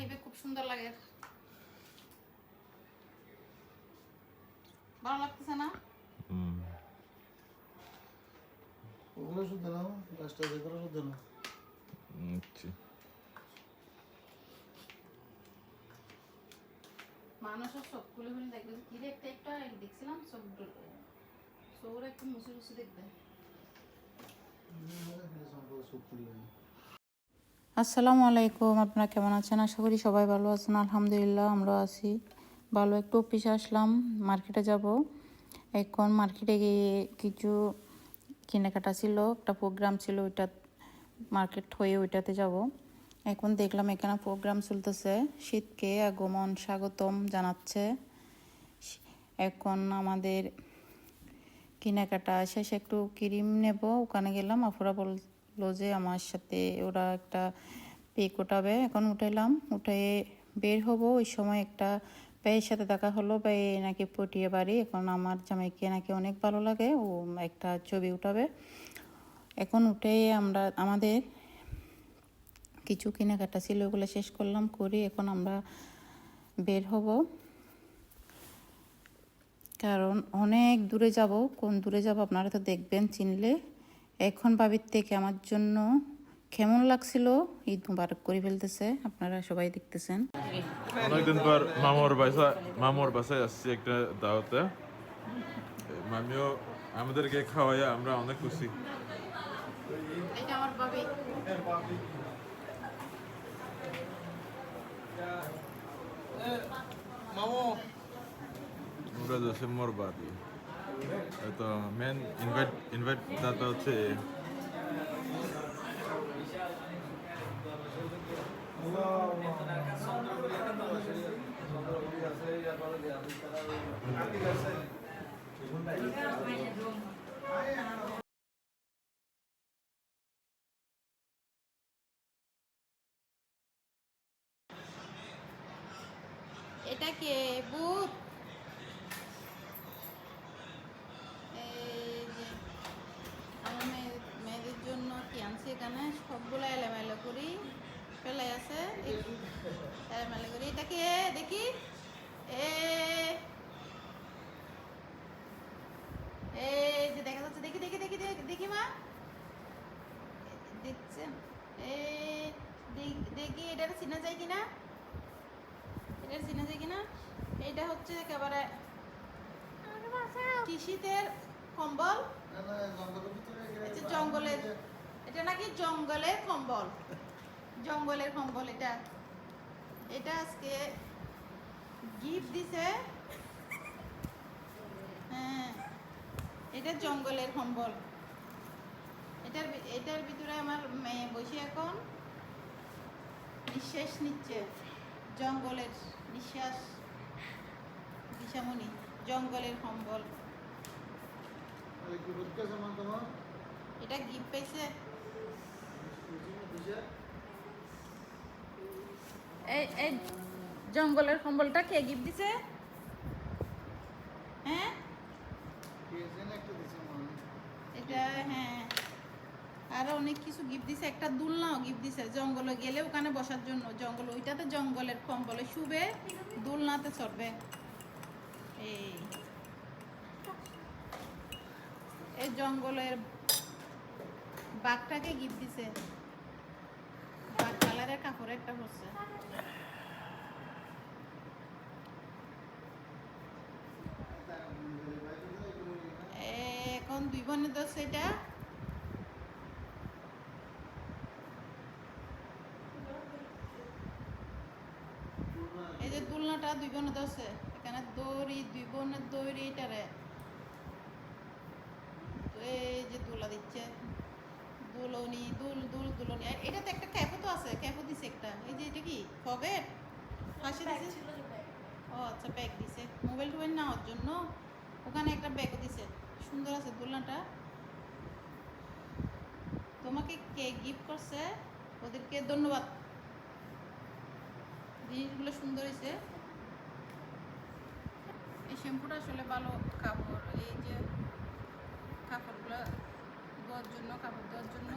Bag খুব সুন্দর লাগে। ভালো লাগতেছে না? ওগুলো শুদ্ধ নাও গাছটা যেগুলো শুদ্ধ নাও আচ্ছা। মানুষের সব খুলে খুলে দেখবে কি রে একটা একটা দেখছিলাম সব সৌর একটু মুছে মুছে দেখবে। আসসালামু আলাইকুম, আপনারা কেমন আছেন? আশা করি সবাই ভালো আছেন। আলহামদুলিল্লাহ আমরা আছি। ভালো, একটু অফিসে আসলাম, মার্কেটে যাব। এখন মার্কেটে গিয়ে কিছু কেনাকাটা ছিল, একটা প্রোগ্রাম ছিল, ওইটা মার্কেট হয়ে ওইটাতে যাব। এখন দেখলাম এখানে প্রোগ্রাম চলতেছে। শীতকে আগমন স্বাগতম জানাচ্ছে। এখন আমাদের কেনাকাটা শেষে একটু ক্রিম নেব। ওখানে গেলাম আপুরা বলল যে আমার সাথে ওরা একটা পেক উঠাবে। এখন উঠাইলাম উঠে বের হব। ওই সময় একটা ভাইয়ের সাথে দেখা হলো। ভাই নাকি পটিয়ে বাড়ি। এখন আমার জামাইকে নাকি অনেক ভালো লাগে। ও একটা ছবি উঠাবে। এখন উঠে আমরা, আমাদের কিছু কেনাকাটা ছিল, ওগুলো শেষ করলাম, করি এখন আমরা বের হব। কারণ অনেক দূরে যাব। কোন দূরে যাব আপনারা তো দেখবেন, চিনলে। এখন বাবির থেকে আমার জন্য কেমন লাগছিল? ঈদ মুবারক করে ফেলতেছে আপনারা সবাই দেখতেছেন। অনেকদিন পর মামুর বাসা মামুর বাসায় আসছি একটা দাওয়াতে। মামিও আমাদেরকে খাওয়াইয়া আমরা অনেক খুশি। এটা আমার বাবি মামু। আমরা যাচ্ছি মোর বাড়ি। তো মেন ইনভাইট ইনভাইট দাতা হচ্ছে এটা কে? বুট এই যে আমার মেয়ে- মেয়েদের জন্য কি আনছি এখানে সবগুলো এলোমেলো করি ফেলাই আছে দেখি। এলোমেলো করি এটা কে দেখি এ এই যে দেখা যাচ্ছে দেখি দেখি দেখি দেখি দেখি মা দেখছেন এই দেখি এটা চিনা যায় কিনা? এটা চিনা যায় কিনা? এইটা হচ্ছে একেবারে কি শীতের কম্বল জঙ্গলের, এটা নাকি জঙ্গলের কম্বল। জঙ্গলের কম্বল এটা। এটা আজকে গিফট দিছে। হ্যাঁ এটা জঙ্গলের কম্বল। এটার এটার ভিতরে আমার মেয়ে বসে এখন। নিঃশ্বাস নিচ্ছে। জঙ্গলের নিঃশ্বাস দিশামণি জঙ্গলের তোমার এটা গিফট পাইছে এই এই জঙ্গলের কম্বলটা কে গিফট দিছে? হ্যাঁ? কি যেন একটা দিছে মনে এটা হ্যাঁ। আরও অনেক কিছু গিফট দিছে, একটা দুলনাও গিফট দিছে, জঙ্গলে গেলে ওখানে বসার জন্য। জঙ্গল, ওইটাতে জঙ্গলের কম্বলে শুবে, দুলনাতে চড়বে। এই। এই জঙ্গলের বাঘটাকে গিফট দিছে। বাঘ কালারের কাপড় একটা পরছে। এখন দুই বোনের দোষ এটা। এই দুই বোনের দোষে। এখানে দড়ি দুই বোনের দড়ি এটারে। তো এই যে দুলা দিচ্ছে। দুলনি দুল দুল দুলনি আর এটাতে একটা ক্যাপও তো আছে ক্যাপও দিছে একটা। এই যে এটা কি পকেট ফাঁসে দিছে? ও আচ্ছা ব্যাগ দিছে। মোবাইল টোবাইল নেওয়ার জন্য ওখানে একটা ব্যাগও দিছে। সুন্দর আছে দোলনাটা। তোমাকে কে গিফট করছে? ওদেরকে ধন্যবাদ। জিনিসগুলো সুন্দর হয়েছে এই শ্যাম্পুটা আসলে ভালো কাপড় এই যে কাপড়গুলো ধোয়ার জন্য কাপড় ধোয়ার জন্য।